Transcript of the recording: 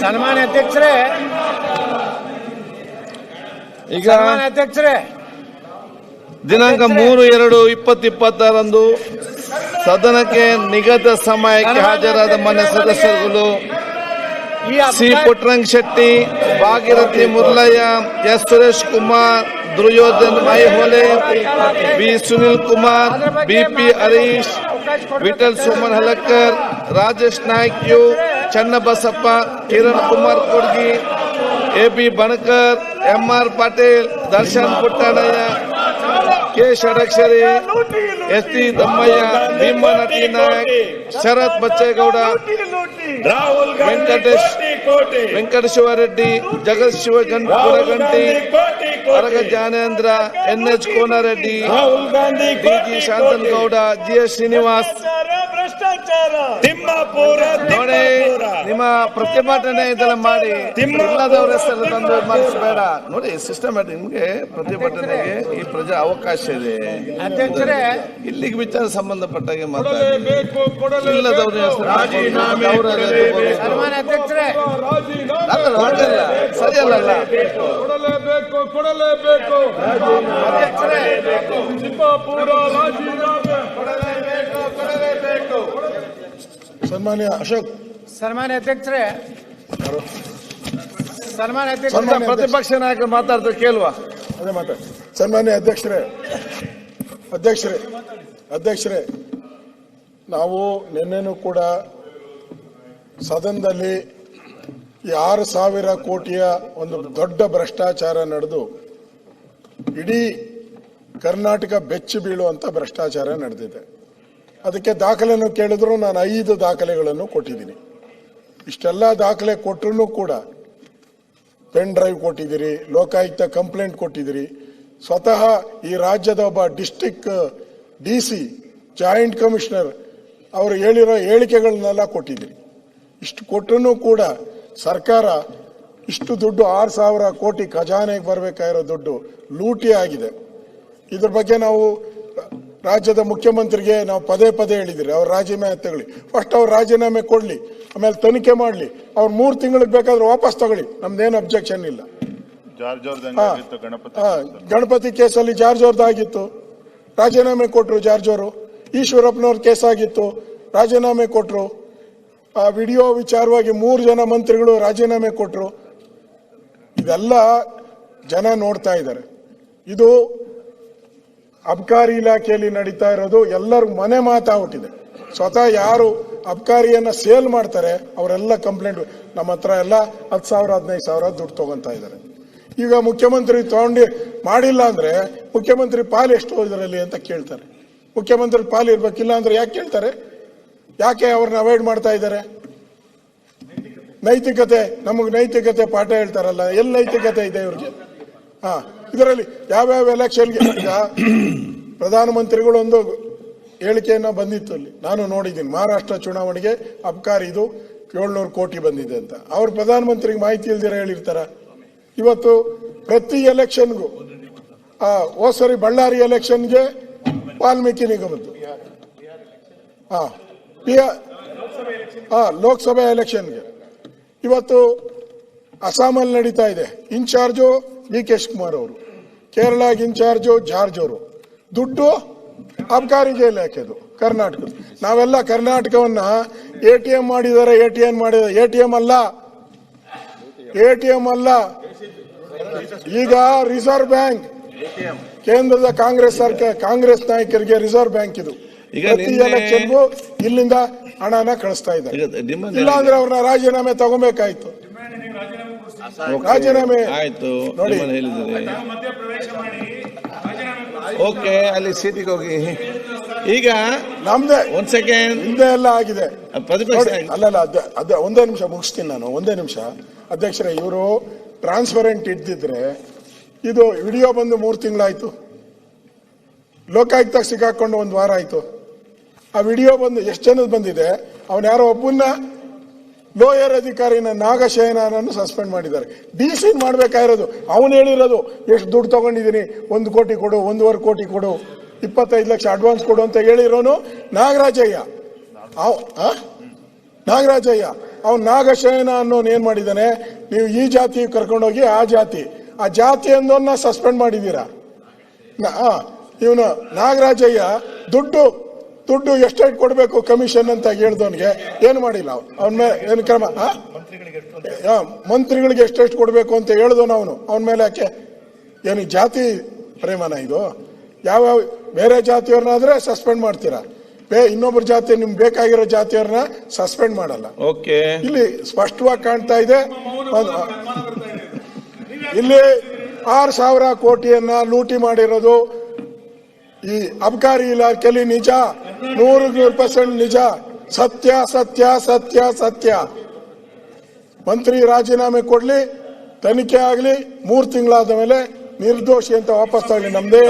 ಸನ್ಮಾನ್ಯ ಅಧ್ಯಕ್ಷರೇ. ಈಗ ಸನ್ಮಾನ್ಯ ಅಧ್ಯಕ್ಷರೇ. ದಿನಾಂಕ ಮೂರು ಎರಡು ಇಪ್ಪತ್ತು ಇಪ್ಪತ್ತಾರಂದು ಸದನಕ್ಕೆ ನಿಗದಿತ ಸಮಯಕ್ಕೆ ಹಾಜರಾದ ಮನೆ ಸದಸ್ಯರುಗಳು C Puttarang Puttaranga Shetty Bhagirathi Murlayya S Suresh Kumar Duryodhan Aihole B Sunil Kumar BP Harish Vithal Soman Halakkar Rajesh Naik U Channabasappa Kiran Kumar Kodgi A B Banakar M R Patil Darshan Puttannaiah K Shadakshari S T Dammaiah Bheemanati Nayak Sharath Bachegowda Rahul Gandhi Venkatesh Koti Koti Venkateshwara Reddy ಜಗತ್ ಶಿವ ರಾಹುಲ್ ಗಂಟಿ Gandhi Koti Araga Koti Jnanendra N H Konareddy Rahul Gandhi D G Koti Shanthanagowda ji S Srinivas ಭ್ರಷ್ಟಾಚಾರ ತಿಮ್ಮಾಪುರ ನೋಡಿ ತಿಮ್ಮಾಪುರ ನಿಮ್ಮ ಪ್ರತಿಭಟನೆ ಇದೆಲ್ಲ ಮಾಡಿ ಇಲ್ಲದವ್ರ ಹೆಸರು ತಂದು ಮಾಡಿಸಬೇಡ. ನೋಡಿ ಸಿಸ್ಟಮ್ಯಾಟಿಕ್ ನಿಮ್ಗೆ ಪ್ರತಿಭಟನೆಗೆ ಈ ಪ್ರಜಾ ಅವಕಾಶ ಇದೆ. ಅಧ್ಯಕ್ಷರೇ ಇಲ್ಲಿಗೆ ವಿಚಾರ ಸಂಬಂಧಪಟ್ಟಾಗೆ ಮಾತಾಡಿ. ಇಲ್ಲದವ್ರ ಹೆಸರು ಅಧ್ಯಕ್ಷರೇ. ಅಲ್ಲ. ಸರಿಯಲ್ಲ ಸನ್ಮಾನ್ಯ ಅಶೋಕ್ ಸನ್ಮಾನ್ಯ ಅಧ್ಯಕ್ಷರೇ ಸನ್ಮಾನ್ಯ ಅಧ್ಯಕ್ಷ ಸನ್ಮಾನ್ಯ ಪ್ರತಿಪಕ್ಷ ನಾಯಕ ಮಾತಾಡ್ತಾರೆ ಕೇಳುವ. ಅದೇ ಮಾತಾಡಿ. ಸನ್ಮಾನ್ಯ ಅಧ್ಯಕ್ಷರೇ ಅಧ್ಯಕ್ಷರೇ ಅಧ್ಯಕ್ಷರೇ ನಾವು ನಿನ್ನೆನೂ ಕೂಡ ಸದನದಲ್ಲಿ ಈ ಆರು ಸಾವಿರ ಕೋಟಿಯ ಒಂದು ದೊಡ್ಡ ಭ್ರಷ್ಟಾಚಾರ ನಡೆದು ಇಡೀ ಕರ್ನಾಟಕ ಬೆಚ್ಚಿ ಬೀಳುವಂತ ಭ್ರಷ್ಟಾಚಾರ ನಡೆದಿದೆ. ಅದಕ್ಕೆ ದಾಖಲೆಯನ್ನು ಕೇಳಿದ್ರು ನಾನು ಐದು ದಾಖಲೆಗಳನ್ನು ಕೊಟ್ಟಿದ್ದೀನಿ. ಇಷ್ಟೆಲ್ಲ ದಾಖಲೆ ಕೊಟ್ಟರು ಕೂಡ ಪೆನ್ ಡ್ರೈವ್ ಕೊಟ್ಟಿದ್ದೀರಿ, ಲೋಕಾಯುಕ್ತ ಕಂಪ್ಲೇಂಟ್ ಕೊಟ್ಟಿದ್ದೀರಿ. ಸ್ವತಃ ಈ ರಾಜ್ಯದ ಒಬ್ಬ district D C, joint commissioner ಅವರು ಹೇಳಿರೋ ಹೇಳಿಕೆಗಳನ್ನೆಲ್ಲ ಕೊಟ್ಟಿದ್ದೀರಿ. ಇಷ್ಟು ಕೊಟ್ಟರು ಕೂಡ ಸರ್ಕಾರ ಇಷ್ಟು ದುಡ್ಡು ಆರು ಸಾವಿರ ಕೋಟಿ ಖಜಾನೆಗೆ ಬರಬೇಕಾಗಿರೋ ದುಡ್ಡು ಲೂಟಿ ಆಗಿದೆ. ಇದ್ರ ಬಗ್ಗೆ ನಾವು ರಾಜ್ಯದ ಮುಖ್ಯಮಂತ್ರಿಗೆ ನಾವು ಪದೇ ಪದೇ ಹೇಳಿದಿರಿ ಅವ್ರ ರಾಜೀನಾಮೆ ತಗೊಳ್ಳಿ. ಫಸ್ಟ್ ಅವ್ರು ರಾಜೀನಾಮೆ ಕೊಡ್ಲಿ. ಆಮೇಲೆ ತನಿಖೆ ಮಾಡಲಿ. ಅವ್ರು ಮೂರು ತಿಂಗಳಿಗೆ ಬೇಕಾದ್ರೆ ವಾಪಸ್ ತಗೊಳ್ಳಿ. ನಮ್ದೇನು ಅಬ್ಜೆಕ್ಷನ್ ಇಲ್ಲ. ಗಣಪತಿ ಕೇಸಲ್ಲಿ ಜಾರ್ಜ್ ಅವ್ರದ್ದು ಆಗಿತ್ತು. ರಾಜೀನಾಮೆ ಕೊಟ್ರು ಜಾರ್ಜ್ ಅವರು. ಈಶ್ವರಪ್ಪನವ್ರ ಕೇಸ್ ಆಗಿತ್ತು. ರಾಜೀನಾಮೆ ಕೊಟ್ರು. ಆ ವಿಡಿಯೋ ವಿಚಾರವಾಗಿ ಮೂರು ಜನ ಮಂತ್ರಿಗಳು ರಾಜೀನಾಮೆ ಕೊಟ್ರು. ಇದೆಲ್ಲ ಜನ ನೋಡ್ತಾ ಇದ್ದಾರೆ. ಇದು ಅಬ್ಕಾರಿ ಇಲಾಖೆಯಲ್ಲಿ ನಡೀತಾ ಇರೋದು ಎಲ್ಲರೂ ಮನೆ ಮಾತಾಗ್ಬಿಟ್ಟಿದೆ. ಸ್ವತಃ ಯಾರು ಅಬ್ಕಾರಿಯನ್ನ ಸೇಲ್ ಮಾಡ್ತಾರೆ, ಅವರೆಲ್ಲ ಕಂಪ್ಲೇಂಟ್, ನಮ್ಮ ಹತ್ರ ಎಲ್ಲ ಹತ್ತು ಸಾವಿರ, ಹದಿನೈದು ಸಾವಿರ ದುಡ್ಡು ತಗೊಂತಾ ಇದ್ದಾರೆ. ಈಗ ಮುಖ್ಯಮಂತ್ರಿ ತಗೊಂಡು ಮಾಡಿಲ್ಲ ಅಂದ್ರೆ ಮುಖ್ಯಮಂತ್ರಿ ಪಾಲ್ ಎಷ್ಟು ಇದರಲ್ಲಿ ಅಂತ ಕೇಳ್ತಾರೆ. ಮುಖ್ಯಮಂತ್ರಿ ಪಾಲ್ ಇರ್ಬೇಕಿಲ್ಲ ಅಂದ್ರೆ ಯಾಕೆ ಕೇಳ್ತಾರೆ? ಯಾಕೆ ಅವ್ರನ್ನ ಅವಾಯ್ಡ್ ಮಾಡ್ತಾ ಇದ್ದಾರೆ? ನೈತಿಕತೆ, ನಮಗೆ ನೈತಿಕತೆ ಪಾಠ ಹೇಳ್ತಾರಲ್ಲ, ಎಲ್ಲಿ ನೈತಿಕತೆ ಇದೆ ಇವ್ರಿಗೆ? ಹಾ, ಇದರಲ್ಲಿ ಯಾವ್ಯಾವ ಎಲೆಕ್ಷನ್ಗೆ ಈಗ ಪ್ರಧಾನಮಂತ್ರಿಗಳು ಒಂದು ಹೇಳಿಕೆಯನ್ನ ಬಂದಿತ್ತು ಅಲ್ಲಿ. ನಾನು ನೋಡಿದ್ದೀನಿ. ಮಹಾರಾಷ್ಟ್ರ ಚುನಾವಣೆಗೆ ಅಬ್ಕಾರಿ ಇದು ಏಳ್ನೂರು ಕೋಟಿ ಬಂದಿದೆ ಅಂತ. ಅವ್ರು ಪ್ರಧಾನಮಂತ್ರಿಗೆ ಮಾಹಿತಿ ಇಲ್ದಿರ ಹೇಳಿರ್ತಾರ. ಇವತ್ತು ಪ್ರತಿ ಎಲೆಕ್ಷನ್ಗೂ ಓ ಸರಿ ಬಳ್ಳಾರಿ ಎಲೆಕ್ಷನ್ಗೆ ವಾಲ್ಮೀಕಿ ನಿಗಮದ್ದು. ಹಾ ಹಾ ಲೋಕಸಭೆ ಎಲೆಕ್ಷನ್ಗೆ. ಇವತ್ತು ಅಸ್ಸಾಮಲ್ಲಿ ನಡೀತಾ ಇದೆ. ಇನ್ಚಾರ್ಜು ಡಿ ಕೆ ಶಿವಕುಮಾರ್ ಅವರು. ಕೇರಳ ಇನ್ಚಾರ್ಜು ಜಾರ್ಜ್ ಅವರು. ದುಡ್ಡು ಅಬ್ಕಾರಿಗೆ ಇಲಾಖೆದು ಕರ್ನಾಟಕದ ನಾವೆಲ್ಲ ಕರ್ನಾಟಕವನ್ನ ಎ ಟಿ ಎಂ ಮಾಡಿದಾರೆ ಎ ಟಿ ಎಂ ಮಾಡಿದ ಎ ಟಿ ಎಂ ಅಲ್ಲ. ಎ ಟಿ ಎಂ ಅಲ್ಲ. ಈಗ ರಿಸರ್ವ್ ಬ್ಯಾಂಕ್ ಕೇಂದ್ರದ ಕಾಂಗ್ರೆಸ್ ಸರ್ಕಾರ ಕಾಂಗ್ರೆಸ್ ನಾಯಕರಿಗೆ ರಿಸರ್ವ್ ಬ್ಯಾಂಕ್ ಇದು. ಈಗ ಪ್ರತಿ ಎಲೆಕ್ಷನ್ಗೂ ಇಲ್ಲಿಂದ ಹಣನ ಕಳಿಸ್ತಾ ಇದ್ದಾರೆ. ಇಲ್ಲಾಂದ್ರೆ ಅವ್ರನ್ನ ರಾಜೀನಾಮೆ ತಗೋಬೇಕಾಯ್ತು. ರಾಜೀನಾಮೆ ಆಯ್ತು. ನೋಡಿ. ಓಕೆ ಅಲ್ಲಿ ಸೀಟಿಗೆ ಹೋಗಿ. ಈಗ ನಮ್ದೇ ಒಂದ್ ಸೆಕೆಂಡ್ ಹಿಂದೆ ಎಲ್ಲ ಆಗಿದೆ. ಅಲ್ಲ ಅಲ್ಲ ಅಲ್ಲಲ್ಲ ಅದ ಅದ ಒಂದೇ ನಿಮಿಷ ಮುಗಿಸ್ತೀನಿ ನಾನು ಒಂದೇ ನಿಮಿಷ. ಅಧ್ಯಕ್ಷರೇ ಇವರು ಟ್ರಾನ್ಸ್ಪರೆಂಟ್ ಇದ್ದಿದ್ರೆ ಇದು ವಿಡಿಯೋ ಬಂದು ಮೂರು ತಿಂಗಳಾಯ್ತು. ಲೋಕಾಯುಕ್ತ ಸಿಕ್ಕಾಕೊಂಡು ಒಂದು ವಾರ ಆಯ್ತು. ಆ ವಿಡಿಯೋ ಬಂದು ಎಷ್ಟು ಜನದ ಬಂದಿದೆ? ಅವನ ಯಾರೋ ಒಬ್ಬನ್ನ ಲೋಯರ್ ಅಧಿಕಾರಿನ ನಾಗಶಯನನ್ನು ಸಸ್ಪೆಂಡ್ ಮಾಡಿದ್ದಾರೆ. ಡಿ ಸಿ ಮಾಡಬೇಕಾಗಿರೋದು. ಅವನು ಹೇಳಿರೋದು, ಎಷ್ಟು ದುಡ್ಡು ತಗೊಂಡಿದ್ದೀನಿ? ಒಂದು ಕೋಟಿ ಕೊಡು, ಒಂದೂವರೆ ಕೋಟಿ ಕೊಡು, ಇಪ್ಪತ್ತೈದು ಲಕ್ಷ ಅಡ್ವಾನ್ಸ್ ಕೊಡು ಅಂತ ಹೇಳಿರೋನು ನಾಗರಾಜಯ್ಯ? ನಾಗರಾಜಯ್ಯ, ಅವನು ನಾಗಶಯನ ಅನ್ನೋನು ಏನು ಮಾಡಿದ್ದಾನೆ? ನೀವು ಈ ಜಾತಿ ಕರ್ಕೊಂಡೋಗಿ ಆ ಜಾತಿ ಆ ಜಾತಿ ಅಂದೋನ್ನ ಸಸ್ಪೆಂಡ್ ಮಾಡಿದ್ದೀರಾ? ಇವನು ನಾಗರಾಜಯ್ಯ ದುಡ್ಡು ದುಡ್ಡು ಎಷ್ಟೆಷ್ಟು ಕೊಡಬೇಕು ಕಮಿಷನ್ ಅಂತ ಹೇಳ್ದವನಿಗೆ ಏನು ಮಾಡಿಲ್ಲ ಅವನ? ಮೇಲೆ ಏನು ಕ್ರಮ? ಮಂತ್ರಿಗಳಿಗೆ ಎಷ್ಟೆಷ್ಟು ಕೊಡಬೇಕು ಅಂತ ಹೇಳ್ದವನು ಅವನು. ಅವನ ಮೇಲೆ ಯಾಕೆ ಏನು ಜಾತಿ ಪ್ರೇಮನ ಇದು? ಯಾವ ಬೇರೆ ಜಾತಿಯವ್ರನ್ನಾದ್ರೆ ಸಸ್ಪೆಂಡ್ ಮಾಡ್ತೀರಾ? ಬೇ ಇನ್ನೊಬ್ಬರ ಜಾತಿ ನಿಮ್ಗೆ ಬೇಕಾಗಿರೋ ಜಾತಿಯವ್ರನ್ನ ಸಸ್ಪೆಂಡ್ ಮಾಡಲ್ಲ. ಓಕೆ. ಇಲ್ಲಿ ಸ್ಪಷ್ಟವಾಗಿ ಕಾಣ್ತಾ ಇದೆ. ಇಲ್ಲಿ ಆರು ಸಾವಿರ ಕೋಟಿಯನ್ನ ಲೂಟಿ ಮಾಡಿರೋದು ಈ ಅಬಕಾರಿ ಇಲಾಖೆಯಲ್ಲಿ ನಿಜ ನೂರು ನೂರು ಪರ್ಸೆಂಟ್ ನಿಜ ಸತ್ಯ ಸತ್ಯ ಸತ್ಯ ಸತ್ಯ ಮಂತ್ರಿ ರಾಜೀನಾಮೆ ಕೊಡ್ಲಿ ತನಿಖೆ ಆಗ್ಲಿ ಮೂರು ತಿಂಗಳಾದ ಮೇಲೆ ನಿರ್ದೋಷಿ ಅಂತ ವಾಪಸ್ ತಗೊಳ್ಳಿ ನಮ್ದೇ.